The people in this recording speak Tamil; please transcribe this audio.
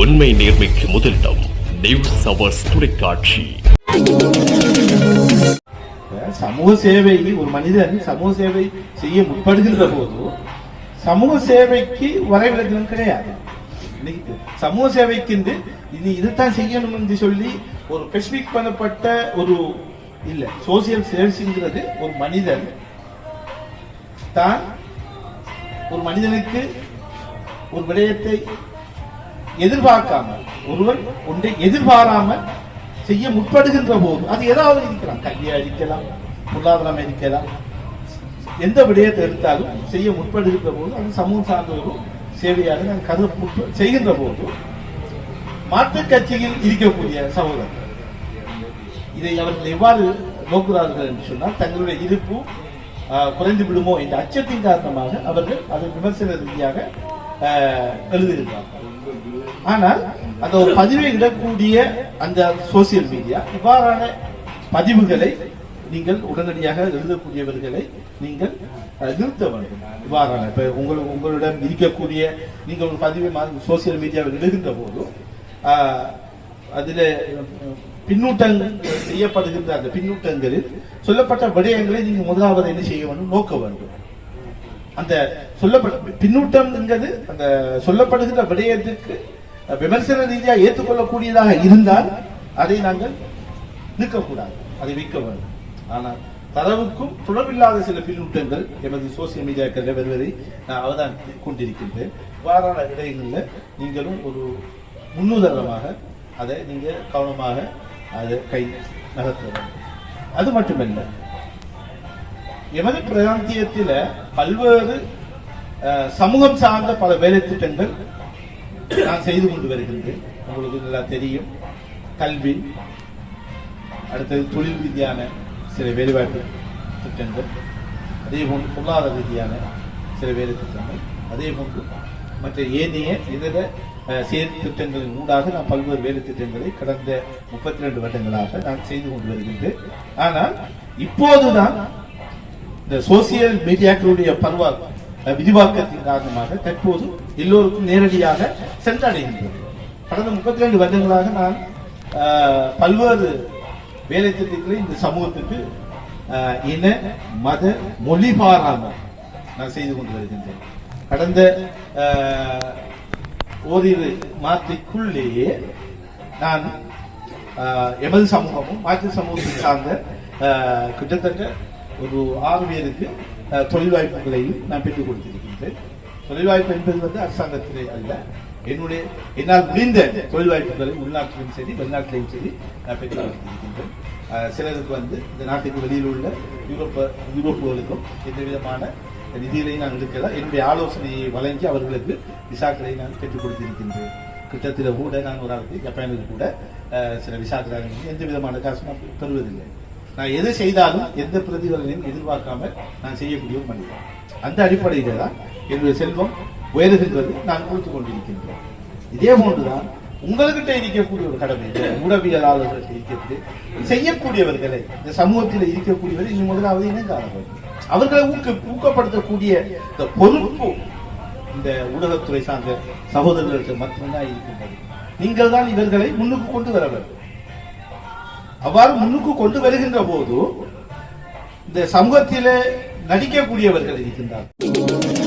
உண்மை நேர்மைக்கு முதலிடம் நியூஸ் அவர்ஸ் தொலைக்காட்சி. சமூக சேவை ஒரு மனிதன் சமூக சேவை செய்ய முற்படுகின்ற போது சமூக சேவைக்கு வரைவிலக்கணம் கிடையாது. சமூக சேவைக்கு இது இதுதான் செய்யணும் என்று சொல்லி ஒரு ஸ்பெசிபிக் பண்ணப்பட்ட ஒரு இல்ல சோசியல் சர்வீஸ்ங்கிறது ஒரு மனிதன் தான் ஒரு மனிதனுக்கு ஒரு விடயத்தை எதிர்பார்க்காமல் ஒருவர் ஒன்றை எதிர்பாராமல் செய்ய முற்படுகின்ற போது அது ஏதாவது இருக்கலாம். கல்வியா இருக்கலாம் பொருளாதாரம் இருக்கலாம் எந்த விடயத்தை எடுத்தாலும் செய்ய முற்படுகின்ற போது அது சமூகம் சார்ந்த ஒரு சேவையாக நான் கரு செய்கின்ற போது மாற்று கட்சியில் இருக்கக்கூடிய சகோதரர்கள் இதை அவர்கள் எவ்வாறு நோக்குகிறார்கள் என்று சொன்னால் தங்களுடைய இருப்பு குறைந்து விடுமோ என்ற அச்சத்தின் காரணமாக அவர்கள் அதை விமர்சன ரீதியாக ஆஹ், எழுதுகின்றார்கள் ஆனால் அந்த ஒரு பதிவை இடக்கூடிய அந்த சோசியல் மீடியா இவ்வாறான பதிவுகளை நீங்கள் உடனடியாக எழுதக்கூடியவர்களை நீங்கள் நிறுத்த வேண்டும். இவ்வாறான இப்ப உங்கள் உங்களிடம் இருக்கக்கூடிய நீங்கள் ஒரு பதிவை சோசியல் மீடியாவில் எழுதுகின்ற போது அதில் பின்னூட்டங்கள் செய்யப்படுகின்ற அந்த பின்னூட்டங்களில் சொல்லப்பட்ட விடயங்களை நீங்கள் முதலாவது என்ன செய்ய வேண்டும்? நோக்க வேண்டும். அந்த சொல்லப்பட்ட பின்னூட்டம்ங்கிறது அந்த சொல்லப்படுகின்ற விடயத்துக்கு விமர்சன ரீதியாக ஏற்றுக்கொள்ளக்கூடியதாக இருந்தால் அதை நாங்கள் நிற்கக்கூடாது அதை வைக்க வேண்டும். ஆனால் தரவுக்கும் தொடர்பில்லாத சில பின்னூட்டங்கள் எமது சோசியல் மீடியாக்களில் வருவதை நான் அவதானித்துக் கொண்டிருக்கின்றேன். வாரான விடயங்களில் நீங்களும் ஒரு முன்னுதாரணமாக அதை நீங்க கவனமாக அதை கை நகர்த்தணும் அது மட்டுமல்ல எமது பிராந்தியத்தில பல்வேறு சமூகம் சார்ந்த பல வேலை திட்டங்கள் நான் செய்து கொண்டு வருகின்றேன். உங்களுக்கு நல்லா தெரியும். கல்வி அடுத்தது தொழில் ரீதியான சில வேலைவாய்ப்பு திட்டங்கள் அதே போன்று பொருளாதார ரீதியான சில வேலை திட்டங்கள் அதே போன்று மற்ற ஏனைய இதர அஹ், திட்டங்களின் ஊடாக நான் பல்வேறு வேலை திட்டங்களை கடந்த முப்பத்தி ரெண்டு வருடங்களாக நான் செய்து கொண்டு வருகின்றேன். ஆனால் இப்போதுதான் இந்த சோசியல் மீடியாக்களுடைய பருவ விரிவாக்கத்தின் காரணமாக தற்போது எல்லோருக்கும் நேரடியாக சென்றடைகின்றது. கடந்த முப்பத்தி ரெண்டு வருடங்களாக நான் பல்வேறு வேலை திட்டங்களை இந்த சமூகத்துக்கு இன மத மொழி பாராமல் நான் செய்து கொண்டு வருகின்றேன். கடந்த ஓரிரு மாதத்திற்குள்ளேயே நான் எமது சமூகமும் மாற்று சமூகத்தை சார்ந்த கிட்டத்தட்ட ஒரு ஆறு பேருக்கு தொழில் வாய்ப்புகளையும் நான் பெற்றுக் கொடுத்திருக்கின்றேன். தொழில் வாய்ப்பு என்பது வந்து அரசாங்கத்திலே அல்ல. என்னுடைய என்னால் முடிந்த தொழில் வாய்ப்புகளை உள்நாட்டிலும் சரி வெளிநாட்டிலையும் சரி நான் பெற்றுக் கொடுத்திருக்கின்றேன். சிலருக்கு வந்து இந்த நாட்டுக்கு வெளியில் உள்ள யூரோப்ப யூரோப்புகளுக்கும் எந்த விதமான நிதிகளை நான் எடுக்கல என்னுடைய ஆலோசனையை வழங்கி அவர்களுக்கு விசாக்களை நான் பெற்றுக் கொடுத்திருக்கின்றேன். கிட்டத்தில் கூட நான் ஒரு ஆளுக்கு ஜப்பானுக்கு கூட சில விசாக்களை எந்த விதமான காசு நான் பெறுவதில்லை நான் எது செய்தாலும் எந்த பிரதிபலனையும் எதிர்பார்க்காம நான் செய்யக்கூடிய ஒரு மனிதன். அந்த அடிப்படையில் தான் என்னுடைய செல்வம் உயர்கின்றது நான் கொடுத்து கொண்டிருக்கின்றேன். இதே போன்றுதான் உங்கள்கிட்ட இருக்கக்கூடிய ஒரு கடமை இந்த ஊடகவியலாளர்கள்ட்ட இருக்கக்கூடிய செய்யக்கூடியவர்களை இந்த சமூகத்தில் இருக்கக்கூடியவர்கள் இன்னும் முதலாவது இனங்காரர்கள். அவர்களை ஊக்க ஊக்கப்படுத்தக்கூடிய இந்த பொறுப்பு இந்த ஊடகத்துறை சார்ந்த சகோதரர்களுக்கு மட்டும்தான் இருக்கின்றது. நீங்கள் தான் இவர்களை முன்னுக்கு கொண்டு வர வேண்டும். அவ்வாறு முன்னுக்கு கொண்டு வருகின்ற போது இந்த சமூகத்திலே நடிக்கக்கூடியவர்கள் இருக்கின்றார்கள்.